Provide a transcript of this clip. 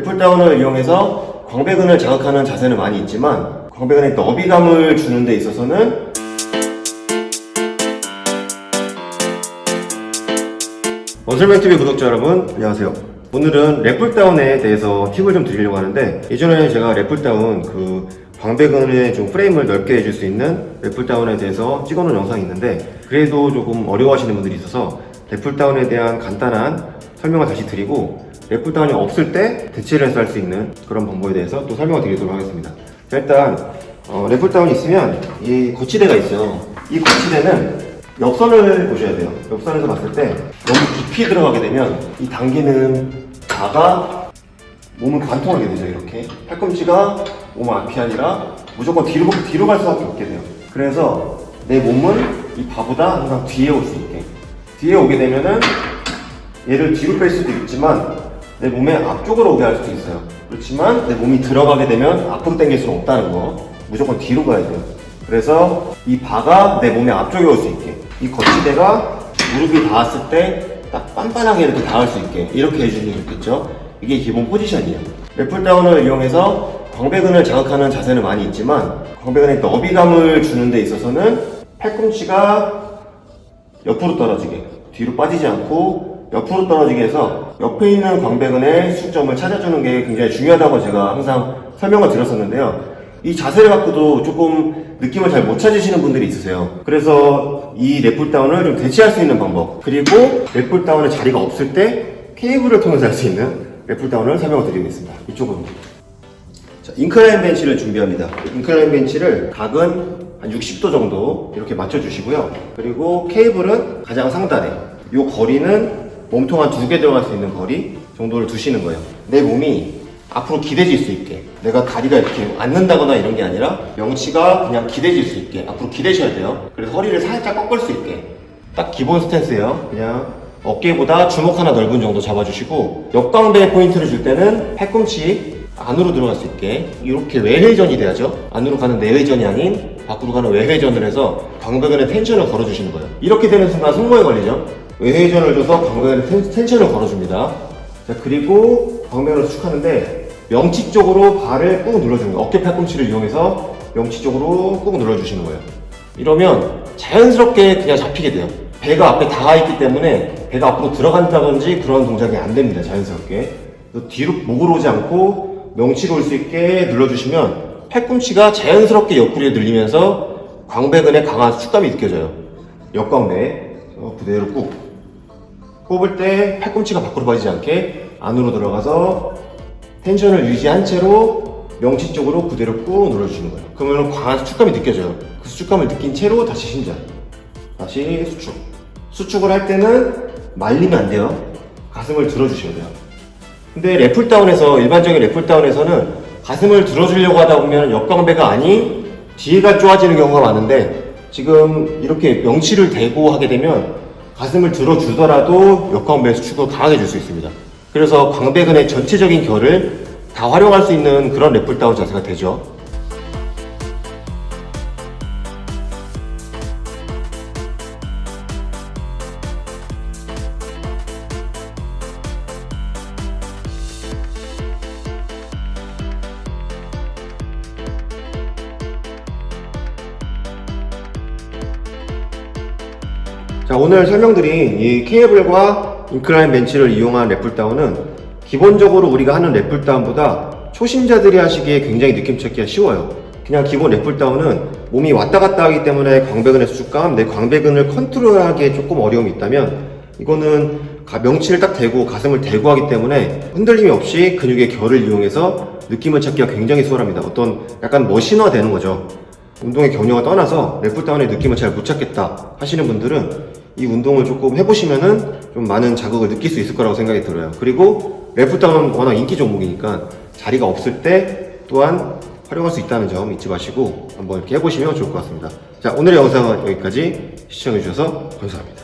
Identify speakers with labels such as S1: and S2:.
S1: 랩풀다운을 이용해서 광배근을 자극하는 자세는 많이 있지만 광배근에 너비감을 주는 데 있어서는 원설명TV 구독자 여러분 안녕하세요. 오늘은 랩풀다운에 대해서 팁을 좀 드리려고 하는데 예전에 제가 랩풀다운 그 광배근의 좀 프레임을 넓게 해줄 수 있는 랩풀다운에 대해서 찍어놓은 영상이 있는데 그래도 조금 어려워하시는 분들이 있어서 랩풀다운에 대한 간단한 설명을 다시 드리고 랩풀다운이 없을 때 대체를 해서 할 수 있는 그런 방법에 대해서 또 설명을 드리도록 하겠습니다 자, 일단 어, 랩풀다운이 있으면 이 거치대가 있어요 이 거치대는 옆선을 보셔야 돼요. 옆선에서 봤을 때 너무 깊이 들어가게 되면 이 당기는 바가 몸을 관통하게 되죠. 이렇게 팔꿈치가 몸 앞이 아니라 무조건 뒤로 뒤로 갈 수밖에 없게 돼요. 그래서 내 몸을 이 바보다 항상 뒤에 올 수 있게 뒤에 오게 되면은 얘를 뒤로 뺄 수도 있지만 내 몸의 앞쪽으로 오게 할 수도 있어요. 그렇지만 내 몸이 들어가게 되면 앞으로 당길 수는 없다는 거. 무조건 뒤로 가야 돼요. 그래서 이 바가 내 몸의 앞쪽에 올 수 있게 이 거치대가 무릎이 닿았을 때 딱 빤빤하게 이렇게 닿을 수 있게 이렇게 해주는 게 좋겠죠. 이게 기본 포지션이에요. 랩풀다운을 이용해서 광배근을 자극하는 자세는 많이 있지만 광배근에 너비감을 주는 데 있어서는 팔꿈치가 옆으로 떨어지게 뒤로 빠지지 않고 옆으로 떨어지게 해서 옆에 있는 광배근의 수점을 찾아주는 게 굉장히 중요하다고 제가 항상 설명을 드렸었는데요. 이 자세를 갖고도 조금 느낌을 잘 못 찾으시는 분들이 있으세요. 그래서 이 랩풀다운을 좀 대체할 수 있는 방법 그리고 랩풀다운의 자리가 없을 때 케이블을 통해서 할 수 있는 랩풀다운을 설명을 드리겠습니다. 이쪽으로. 자, 인클라인 벤치를 준비합니다. 인클라인 벤치를 각은 한 60도 정도 이렇게 맞춰주시고요. 그리고 케이블은 가장 상단에 이 거리는 몸통 한 두 개 들어갈 수 있는 거리 정도를 두시는 거예요. 내 몸이 앞으로 기대질 수 있게 내가 다리가 이렇게 앉는다거나 이런 게 아니라 명치가 그냥 기대질 수 있게 앞으로 기대셔야 돼요. 그래서 허리를 살짝 꺾을 수 있게 딱 기본 스탠스예요. 그냥 어깨보다 주먹 하나 넓은 정도 잡아주시고 역광배 포인트를 줄 때는 팔꿈치 안으로 들어갈 수 있게 이렇게 외회전이 돼야죠. 안으로 가는 내회전이 아닌 밖으로 가는 외회전을 해서 광배근에 텐션을 걸어주시는 거예요. 이렇게 되는 순간 손모에 걸리죠. 외회전을 줘서 광배근에 텐- 텐션을 걸어줍니다. 자 그리고 광배근을 수축하는데 명치 쪽으로 발을 꾹 눌러주는 거예요. 어깨 팔꿈치를 이용해서 명치 쪽으로 꾹 눌러주시는 거예요. 이러면 자연스럽게 그냥 잡히게 돼요. 배가 앞에 닿아 있기 때문에 배가 앞으로 들어간다든지 그런 동작이 안 됩니다. 자연스럽게. 뒤로 목으로 오지 않고 명치로 올 수 있게 눌러주시면 팔꿈치가 자연스럽게 옆구리에 늘리면서 광배근의 강한 수축감이 느껴져요. 역광배. 어, 그대로 꾹. 뽑을 때 팔꿈치가 밖으로 빠지지 않게 안으로 들어가서 텐션을 유지한 채로 명치 쪽으로 그대로 꾹 눌러주시는 거예요. 그러면 강한 수축감이 느껴져요. 그 수축감을 느낀 채로 다시 신전. 다시 수축. 수축을 할 때는 말리면 안 돼요. 가슴을 들어주셔야 돼요. 근데 랩풀다운에서 일반적인 랩풀다운에서는 가슴을 들어주려고 하다 보면 역광배가 아닌 뒤가 쪼아지는 경우가 많은데 지금 이렇게 명치를 대고 하게 되면 가슴을 들어주더라도 역광배 수축을 강하게 줄 수 있습니다. 그래서 광배근의 전체적인 결을 다 활용할 수 있는 그런 랩풀다운 자세가 되죠. 자, 오늘 설명드린 이 케이블과 인클라인 벤치를 이용한 랩풀다운은 기본적으로 우리가 하는 랩풀다운보다 초심자들이 하시기에 굉장히 느낌 찾기가 쉬워요. 그냥 기본 랩풀다운은 몸이 왔다 갔다 하기 때문에 광배근의 수축감, 내 광배근을 컨트롤하기에 조금 어려움이 있다면 이거는 가- 명치를 딱 대고 가슴을 대고 하기 때문에 흔들림이 없이 근육의 결을 이용해서 느낌을 찾기가 굉장히 수월합니다. 어떤 약간 머신화 되는 거죠. 운동의 경력을 떠나서 랩풀다운의 느낌을 잘 못 찾겠다 하시는 분들은 이 운동을 조금 해보시면은 좀 많은 자극을 느낄 수 있을 거라고 생각이 들어요. 그리고 랩풀다운은 워낙 인기 종목이니까 자리가 없을 때 또한 활용할 수 있다는 점 잊지 마시고 한번 이렇게 해보시면 좋을 것 같습니다. 자, 오늘의 영상은 여기까지 시청해주셔서
S2: 감사합니다.